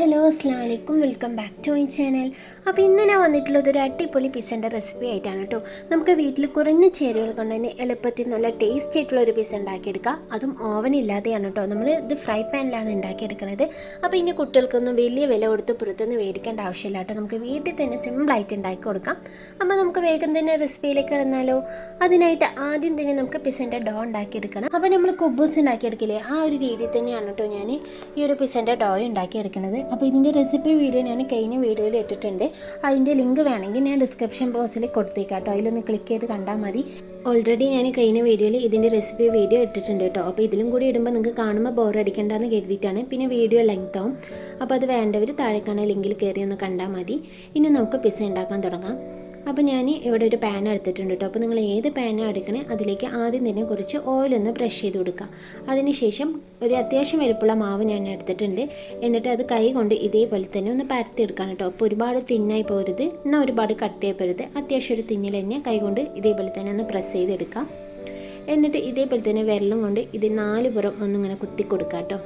Hello അസ്സാം വലൈക്കും welcome back to my channel. അപ്പോൾ ഇന്ന് ഞാൻ വന്നിട്ടുള്ളത് ഒരു അടിപൊളി പിസ്സന്റെ റെസിപ്പി ആയിട്ടാണ് കേട്ടോ. നമുക്ക് വീട്ടിൽ കുറഞ്ഞ ചേരുവകൾ കൊണ്ട് തന്നെ എളുപ്പത്തിൽ നല്ല ടേസ്റ്റി ആയിട്ടുള്ള ഒരു പിസ്സ ഉണ്ടാക്കിയെടുക്കാം. അതും ഓവൻ ഇല്ലാതെയാണ് കേട്ടോ. നമ്മൾ ഇത് ഫ്രൈ പാനിലാണ് ഉണ്ടാക്കിയെടുക്കുന്നത് അപ്പോൾ ഇനി കുട്ടികൾക്കൊന്നും വലിയ വില കൊടുത്ത് പുറത്തുനിന്ന് മേടിക്കേണ്ട ആവശ്യമില്ല കേട്ടോ. നമുക്ക് വീട്ടിൽ തന്നെ സിമ്പിളായിട്ട് ഉണ്ടാക്കി കൊടുക്കാം. അപ്പോൾ നമുക്ക് വേഗം തന്നെ റെസിപ്പിയിലേക്ക് കിടന്നാലോ. അതിനായിട്ട് ആദ്യം തന്നെ നമുക്ക് പിസ്സന്റെ ഡോ ഉണ്ടാക്കിയെടുക്കണം. അപ്പോൾ നമ്മൾ കുബൂസ് ഉണ്ടാക്കിയെടുക്കില്ലേ? ആ ഒരു രീതിയിൽ തന്നെയാണ് കേട്ടോ ഞാൻ ഈ ഒരു പിസ്സന്റെ ഡോ ഉണ്ടാക്കിയെടുക്കുന്നത് അപ്പോൾ ഇതിന്റെ റെസിപ്പി വീഡിയോ ഞാൻ കഴിഞ്ഞ വീഡിയോയിൽ ഇട്ടിട്ടുണ്ട്. അതിന്റെ ലിങ്ക് വേണമെങ്കിൽ ഞാൻ ഡിസ്ക്രിപ്ഷൻ ബോക്സിൽ കൊടുത്തേക്കാം കേട്ടോ അതിലൊന്ന് ക്ലിക്ക് ചെയ്ത് കണ്ടാൽ മതി. ഓൾറെഡി ഞാൻ കഴിഞ്ഞ വീഡിയോയിൽ ഇതിന്റെ റെസിപ്പി വീഡിയോ ഇട്ടിട്ടുണ്ട് കേട്ടോ. അപ്പോൾ ഇതിലും കൂടി ഇടുമ്പോൾ നിങ്ങൾക്ക് കാണുമ്പോൾ ബോർ അടിക്കേണ്ടതെന്ന് കരുതിയിട്ടാണ്. പിന്നെ വീഡിയോ ലെങ്ത് ആവും. അപ്പോൾ അത് വേണ്ടവർ താഴെ കാണാൻ ലിങ്കിൽ കയറി ഒന്ന് കണ്ടാൽ മതി. ഇനി നമുക്ക് പിസ്സ ഉണ്ടാക്കാൻ തുടങ്ങാം. അപ്പോൾ ഞാൻ ഇവിടെ ഒരു പാൻ എടുത്തിട്ടുണ്ട് കേട്ടോ അപ്പോൾ നിങ്ങൾ ഏത് പാനാണ് എടുക്കണേ അതിലേക്ക് ആദ്യം തന്നെ കുറച്ച് ഓയിലൊന്ന് ബ്രഷ് ചെയ്ത് കൊടുക്കുക. അതിനുശേഷം ഒരു അത്യാവശ്യം വലുപ്പുള്ള മാവ് ഞാൻ എടുത്തിട്ടുണ്ട്. എന്നിട്ട് അത് കൈ കൊണ്ട് ഇതേപോലെ തന്നെ ഒന്ന് പരത്തിയെടുക്കാൻ കേട്ടോ അപ്പോൾ ഒരുപാട് തിന്നായി പോരുത്. എന്നാൽ ഒരുപാട് കട്ടിയായി പോരുത്. അത്യാവശ്യം ഒരു തിന്നിൽ തന്നെ കൈ കൊണ്ട് ഇതേപോലെ തന്നെ ഒന്ന് പ്രസ് ചെയ്തെടുക്കാം എന്നിട്ട് ഇതേപോലെ തന്നെ വിരലും കൊണ്ട് ഇത് നാല് പുറം ഒന്നിങ്ങനെ കുത്തി കൊടുക്കാം കേട്ടോ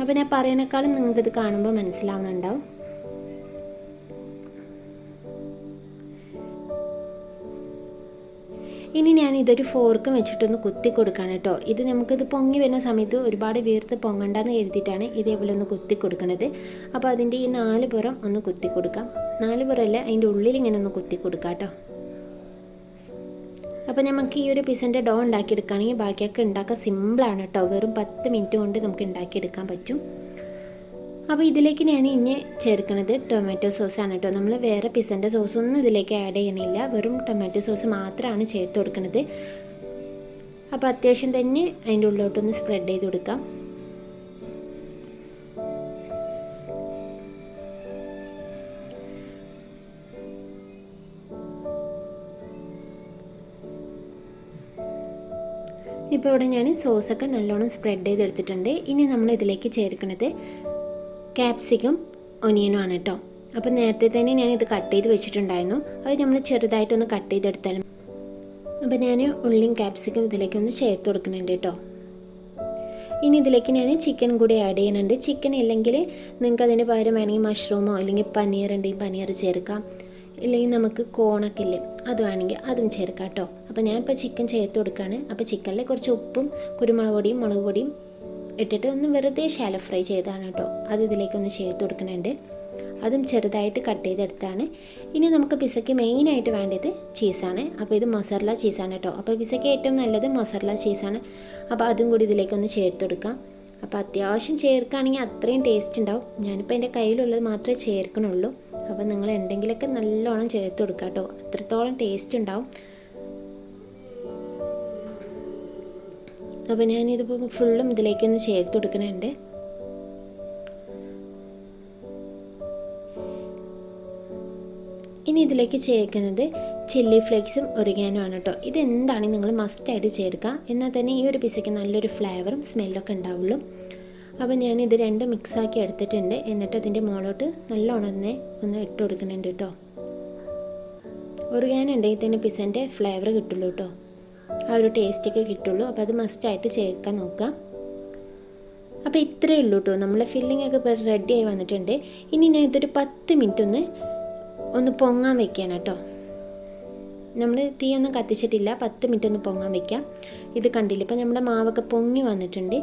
അപ്പോൾ ഞാൻ പറയണേക്കാളും നിങ്ങൾക്കിത് കാണുമ്പോൾ മനസ്സിലാവുന്നുണ്ടാവും. ഇനി ഞാൻ ഇതൊരു ഫോർക്കും വെച്ചിട്ടൊന്ന് കുത്തി കൊടുക്കണം കേട്ടോ. ഇത് നമുക്കിത് പൊങ്ങി വരുന്ന സമയത്ത് ഒരുപാട് വീർത്ത് പൊങ്ങണ്ടെന്ന് കരുതിയിട്ടാണ് ഇതേപോലെ ഒന്ന് കുത്തി കൊടുക്കണത്. അപ്പോൾ അതിന്റെ ഈ നാല് പുറം ഒന്ന് കുത്തി കൊടുക്കാം. നാല് പുറമല്ല അതിന്റെ ഉള്ളിൽ ഇങ്ങനെ ഒന്ന് കുത്തി കൊടുക്കാം കേട്ടോ. അപ്പോൾ നമുക്ക് ഈ ഒരു പിസന്റെ ഡോ ഉണ്ടാക്കിയെടുക്കുകയാണെങ്കിൽ ബാക്കിയൊക്കെ ഉണ്ടാക്കാൻ സിമ്പിളാണ് കേട്ടോ. വെറും പത്ത് മിനിറ്റ് കൊണ്ട് നമുക്ക് ഉണ്ടാക്കിയെടുക്കാൻ പറ്റും. അപ്പോൾ ഇതിലേക്ക് ഞാൻ ഇനി ചേർക്കുന്നത് ടൊമാറ്റോ സോസാണ് കേട്ടോ നമ്മൾ വേറെ പിസന്റെ സോസൊന്നും ഇതിലേക്ക് ആഡ് ചെയ്യണില്ല വെറും ടൊമാറ്റോ സോസ് മാത്രമാണ് ചേർത്ത് കൊടുക്കുന്നത്. അപ്പോൾ അത്യാവശ്യം തന്നെ അതിന്റെ ഉള്ളിലോട്ടൊന്ന് സ്പ്രെഡ് ചെയ്ത് കൊടുക്കാം. ഇപ്പോൾ ഇവിടെ ഞാൻ സോസൊക്കെ നല്ലോണം സ്പ്രെഡ് ചെയ്തെടുത്തിട്ടുണ്ട്. ഇനി നമ്മൾ ഇതിലേക്ക് ചേർക്കുന്നത് ക്യാപ്സിക്കം ഒനിയനുമാണ് കേട്ടോ അപ്പോൾ നേരത്തെ തന്നെ ഞാൻ ഇത് കട്ട് ചെയ്ത് വെച്ചിട്ടുണ്ടായിരുന്നു. അത് നമ്മൾ ചെറുതായിട്ടൊന്ന് കട്ട് ചെയ്തെടുത്താലും അപ്പോൾ ഞാൻ ഉള്ളിയും ക്യാപ്സിക്കം ഇതിലേക്ക് ഒന്ന് ചേർത്ത് കൊടുക്കുന്നുണ്ട് കേട്ടോ ഇനി ഇതിലേക്ക് ഞാൻ ചിക്കൻ കൂടി ആഡ് ചെയ്യുന്നുണ്ട്. ചിക്കൻ ഇല്ലെങ്കിൽ നിങ്ങൾക്ക് അതിന് പകരം വേണമെങ്കിൽ മഷ്റൂമോ അല്ലെങ്കിൽ പനീർ ഉണ്ടെങ്കിൽ പനീർ ചേർക്കാം. ഇല്ലെങ്കിൽ നമുക്ക് കോണൊക്കെ ഇല്ലേ അത് വേണമെങ്കിൽ അതും ചേർക്കാം കേട്ടോ അപ്പോൾ ഞാനിപ്പോൾ ചിക്കൻ ചേർത്ത് കൊടുക്കുകയാണ്. അപ്പോൾ ചിക്കനിൽ കുറച്ച് ഉപ്പും കുരുമുളക് പൊടിയും മുളക് പൊടിയും ഇട്ടിട്ട് ഒന്ന് വെറുതെ ഷാലോ ഫ്രൈ ചെയ്താണ് കേട്ടോ. അത് ഇതിലേക്കൊന്ന് ചേർത്ത് കൊടുക്കുന്നുണ്ട്. അതും ചെറുതായിട്ട് കട്ട് ചെയ്തെടുത്താണ്. ഇനി നമുക്ക് പിസയ്ക്ക് മെയിനായിട്ട് വേണ്ടത് ചീസാണ് അപ്പോൾ ഇത് മൊസറല ചീസാണ് കേട്ടോ. അപ്പോൾ പിസയ്ക്ക് ഏറ്റവും നല്ലത് മൊസറല ചീസാണ് അപ്പോൾ അതും കൂടി ഇതിലേക്കൊന്ന് ചേർത്ത് കൊടുക്കാം. അപ്പോൾ അത്യാവശ്യം ചേർക്കുകയാണെങ്കിൽ അത്രയും ടേസ്റ്റ് ഉണ്ടാവും. ഞാനിപ്പോൾ എന്റെ കയ്യിലുള്ളത് മാത്രമേ ചേർക്കണുള്ളൂ. അപ്പോൾ നിങ്ങൾ എന്തെങ്കിലുമൊക്കെ നല്ലോണം ചേർത്ത് കൊടുക്കാം കേട്ടോ. അത്രത്തോളം ടേസ്റ്റ് ഉണ്ടാവും. അപ്പോൾ ഞാനിതിപ്പോൾ ഫുള്ളും ഇതിലേക്കൊന്ന് ചേർത്ത് കൊടുക്കുന്നുണ്ട്. ഇനി ഇതിലേക്ക് ചേർക്കുന്നത് ചില്ലി ഫ്ലേക്സും ഒറിഗാനോ ആണ് കേട്ടോ. ഇതെന്താണ്? നിങ്ങൾ മസ്റ്റായിട്ട് ചേർക്കുക. എന്നാൽ തന്നെ ഈ ഒരു പിസയ്ക്ക് നല്ലൊരു ഫ്ലേവറും സ്മെല്ലൊക്കെ ഉണ്ടാവുള്ളൂ. അപ്പോൾ ഞാനിത് രണ്ടും മിക്സാക്കി എടുത്തിട്ടുണ്ട്. എന്നിട്ട് അതിന്റെ മുകളിലോട്ട് നല്ലോണം തന്നെ ഒന്ന് ഇട്ട് കൊടുക്കുന്നുണ്ട് കേട്ടോ. ഒറിഗാനോ ഉണ്ടെങ്കിൽ തന്നെ പിസന്റെ ഫ്ലേവർ കിട്ടുള്ളൂ കേട്ടോ. ആ ഒരു ടേസ്റ്റൊക്കെ കിട്ടുള്ളൂ. അപ്പോൾ അത് മസ്റ്റായിട്ട് ചേർക്കാൻ നോക്കാം. അപ്പോൾ ഇത്രയേ ഉള്ളൂ കേട്ടോ നമ്മളെ ഫില്ലിംഗ് ഒക്കെ ഇപ്പോൾ റെഡി ആയി വന്നിട്ടുണ്ട്. ഇനി ഞാൻ ഇതൊരു പത്ത് മിനിറ്റ് ഒന്ന് ഒന്ന് പൊങ്ങാൻ വെക്കാൻ കേട്ടോ നമ്മൾ തീയൊന്നും കത്തിച്ചിട്ടില്ല. പത്ത് മിനിറ്റ് ഒന്ന് പൊങ്ങാൻ വെക്കാം. ഇത് കണ്ടില്ല? ഇപ്പം നമ്മുടെ മാവൊക്കെ പൊങ്ങി വന്നിട്ടുണ്ട്.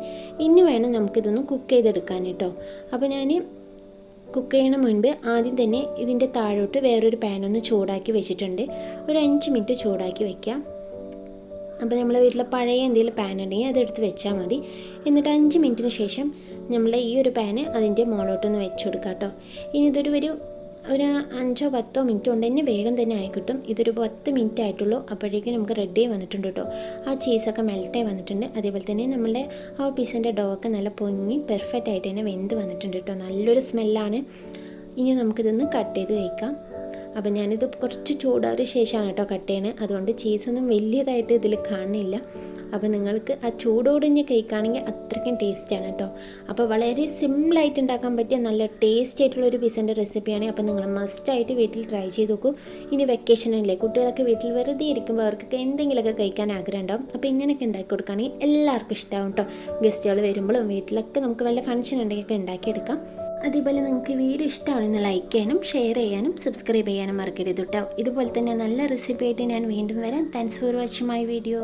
ഇനി വേണം നമുക്കിതൊന്ന് കുക്ക് ചെയ്തെടുക്കാൻ കേട്ടോ അപ്പോൾ ഞാൻ കുക്ക് ചെയ്യണ മുൻപ് ആദ്യം തന്നെ ഇതിന്റെ താഴോട്ട് വേറൊരു പാനൊന്ന് ചൂടാക്കി വെച്ചിട്ടുണ്ട്. ഒരു അഞ്ച് മിനിറ്റ് ചൂടാക്കി വെക്കാം. അപ്പോൾ നമ്മളെ വീട്ടിലെ പഴയ എന്തെങ്കിലും പാൻ ഉണ്ടെങ്കിൽ അതെടുത്ത് വെച്ചാൽ മതി. എന്നിട്ട് അഞ്ച് മിനിറ്റിന് ശേഷം നമ്മളെ ഈ ഒരു പാന് അതിന്റെ മുകളിലോട്ടൊന്ന് വെച്ച് കൊടുക്കാം കേട്ടോ. ഇനി ഇതൊരു ഒരു ഒരു അഞ്ചോ പത്തോ മിനിറ്റ് കൊണ്ട് തന്നെ വേഗം തന്നെ ആയി കിട്ടും. ഇതൊരു പത്ത് മിനിറ്റ് ആയിട്ടുള്ളൂ. അപ്പോഴേക്കും നമുക്ക് റെഡി വന്നിട്ടുണ്ട് കേട്ടോ. ആ ചീസൊക്കെ മെൽട്ടായി വന്നിട്ടുണ്ട്. അതേപോലെ തന്നെ നമ്മളുടെ ആ പീസിന്റെ ഡോ ഒക്കെ നല്ല പൊങ്ങി പെർഫെക്റ്റ് ആയിട്ട് തന്നെ വെന്ത് വന്നിട്ടുണ്ട് കേട്ടോ. നല്ലൊരു സ്മെല്ലാണ് ഇനി നമുക്കിതൊന്ന് കട്ട് ചെയ്ത് കഴിക്കാം. അപ്പോൾ ഞാനിത് കുറച്ച് ചൂടാറിയ ശേഷമാണ് കേട്ടോ കട്ട് ചെയ്യണേ. അതുകൊണ്ട് ചീസൊന്നും വലിയതായിട്ട് ഇതിൽ കാണുന്നില്ല. അപ്പോൾ നിങ്ങൾക്ക് ആ ചൂടോടിഞ്ഞ് കഴിക്കുകയാണെങ്കിൽ അത്രയ്ക്കും ടേസ്റ്റാണ് കേട്ടോ. അപ്പോൾ വളരെ സിമ്പിളായിട്ട് ഉണ്ടാക്കാൻ പറ്റിയ നല്ല ടേസ്റ്റ് ആയിട്ടുള്ള ഒരു പിസന്റെ റെസിപ്പിയാണ് അപ്പോൾ നിങ്ങൾ മസ്റ്റായിട്ട് വീട്ടിൽ ട്രൈ ചെയ്ത് നോക്കൂ. ഇനി വെക്കേഷനല്ലേ കുട്ടികളൊക്കെ വീട്ടിൽ വെറുതെ ഇരിക്കുമ്പോൾ അവർക്കൊക്കെ എന്തെങ്കിലുമൊക്കെ കഴിക്കാൻ ആഗ്രഹം ഉണ്ടാവും. അപ്പോൾ ഇങ്ങനെയൊക്കെ ഉണ്ടാക്കി കൊടുക്കുകയാണെങ്കിൽ എല്ലാവർക്കും ഇഷ്ടമാവും കേട്ടോ. ഗസ്റ്റുകൾ വരുമ്പോഴും വീട്ടിലൊക്കെ നമുക്ക് നല്ല ഫങ്ഷൻ ഉണ്ടെങ്കിലൊക്കെ ഉണ്ടാക്കിയെടുക്കാം. അതേപോലെ നിങ്ങൾക്ക് വീഡിയോ ഇഷ്ടമാണെന്ന് ലൈക്ക് ചെയ്യാനും ഷെയർ ചെയ്യാനും സബ്സ്ക്രൈബ് ചെയ്യാനും മറക്കരുത് കേട്ടോ ഇതുപോലെ തന്നെ നല്ല റെസിപ്പി ആയിട്ട് ഞാൻ വീണ്ടും വരാം. Thanks for watching my video